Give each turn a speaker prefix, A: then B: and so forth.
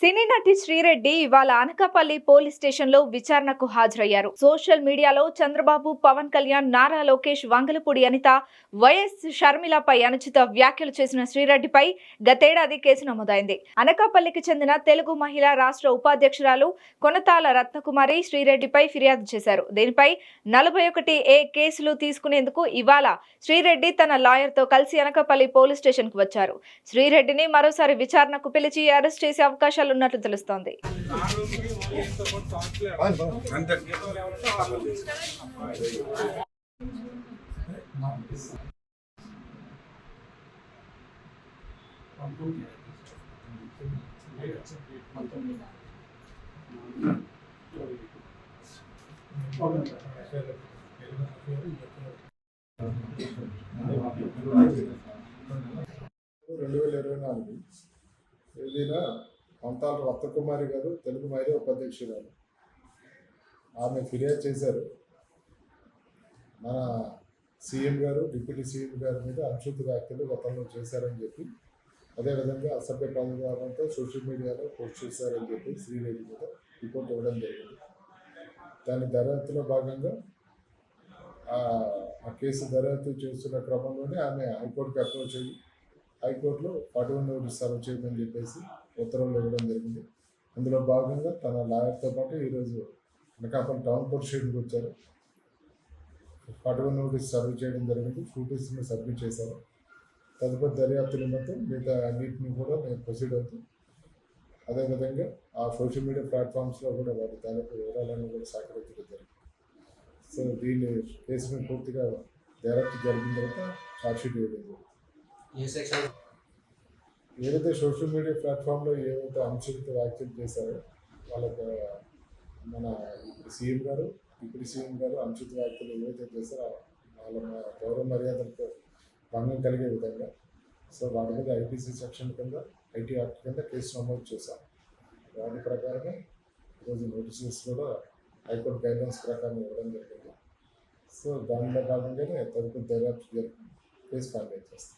A: సినీ నటి శ్రీరెడ్డి ఇవాళ అనకాపల్లి పోలీస్ స్టేషన్లో విచారణకు హాజరయ్యారు. Social media Chandrababu Pawan Kalyan Nara Lokesh Vangalapudi Anitha YS షర్మిలపై అనుచిత వ్యాఖ్యలు చేసిన శ్రీరెడ్డిపై గతేడాది కేసు నమోదైంది. అనకాపల్లికి చెందిన తెలుగు మహిళా రాష్ట్ర ఉపాధ్యక్షురాలు కొనతాల రత్నకుమారి శ్రీరెడ్డిపై ఫిర్యాదు చేశారు. దీనిపై నలభై ఒకటి ఏ కేసులు తీసుకునేందుకు ఇవాళ శ్రీరెడ్డి తన లాయర్తో కలిసి అనకాపల్లి పోలీస్ స్టేషన్కు వచ్చారు. శ్రీరెడ్డిని మరోసారి విచారణకు పిలిచి అరెస్ట్ చేసే అవకాశాలు అవకాశాలున్నట్లు తెలుస్తోంది.
B: అంతే.
C: రెండు వేల ఇరవై నాలుగు తేదీన పంతాల రత్నకుమారి గారు తెలుగు మహిళా ఉపాధ్యక్షురాలు ఆమె ఫిర్యాదు చేశారు. మన సీఎం గారు డిప్యూటీ సీఎం గారి మీద అనుచిత వ్యాఖ్యలు గతంలో చేశారని చెప్పి అదేవిధంగా అసభ్య పదజాలంతో సోషల్ మీడియాలో పోస్ట్ చేశారని చెప్పి శ్రీదేవి మీద రిపోర్ట్ ఇవ్వడం జరిగింది. దాని దర్యాప్తులో భాగంగా ఆ- ఆ కేసు దర్యాప్తు చేస్తున్న క్రమంలోనే ఆమె హైకోర్టుకి అప్రోచ్ అయ్యి హైకోర్టులో ఫార్టీ వన్ నోటీస్ సర్వ్ చేయమని చెప్పేసి ఉత్తర్వులు ఇవ్వడం జరిగింది. అందులో భాగంగా తన లాయర్తో పాటు ఈరోజు అనకాపల్లి టౌన్ కోర్ట్ స్టేషన్కి వచ్చారు. ఫార్టీ వన్ నోటీస్ సర్వ్ చేయడం జరిగింది. ఫోటోస్ని సబ్మిట్ చేశారు. తదుపరి దర్యాప్తు నిమిత్తం మిగతా అన్నింటినీ కూడా నేను ప్రొసీడ్ అవుతాను అదేవిధంగా ఆ సోషల్ మీడియా ప్లాట్ఫామ్స్లో కూడా వాటి తాలూకు వివరాలన్నీ కూడా సేకరించడం జరిగింది. సో దీన్ని కేసు పూర్తిగా దర్యాప్తు జరిగిన తర్వాత చార్జ్షీట్ వేయడం జరిగింది
D: ఏ సెక్షన్?
C: ఏదైతే సోషల్ మీడియా ప్లాట్ఫామ్లో ఏవైతే అంశాలతో వ్యాఖ్యలు చేశారో వాళ్ళకి మన ఇప్పుడు సీఎం గారు ఇప్పుడు సీఎం గారు అనుచిత వ్యాఖ్యలు ఏవైతే చేశారో వాళ్ళ గౌరవ మర్యాదలకు భంగం కలిగే విధంగా సో వాటి మీద ఐపీసీ సెక్షన్ కింద ఐటీ యాక్ట్ కింద కేసు నమోదు చేశాం దాని ప్రకారమే ఈరోజు నోటీసెస్ కూడా హైకోర్టు గైడ్లైన్స్ ప్రకారం ఇవ్వడం జరిగింది. సో దానిలో భాగంగానే తదుపరి దర్యాప్తు కేసు ఫైల్ చేస్తాం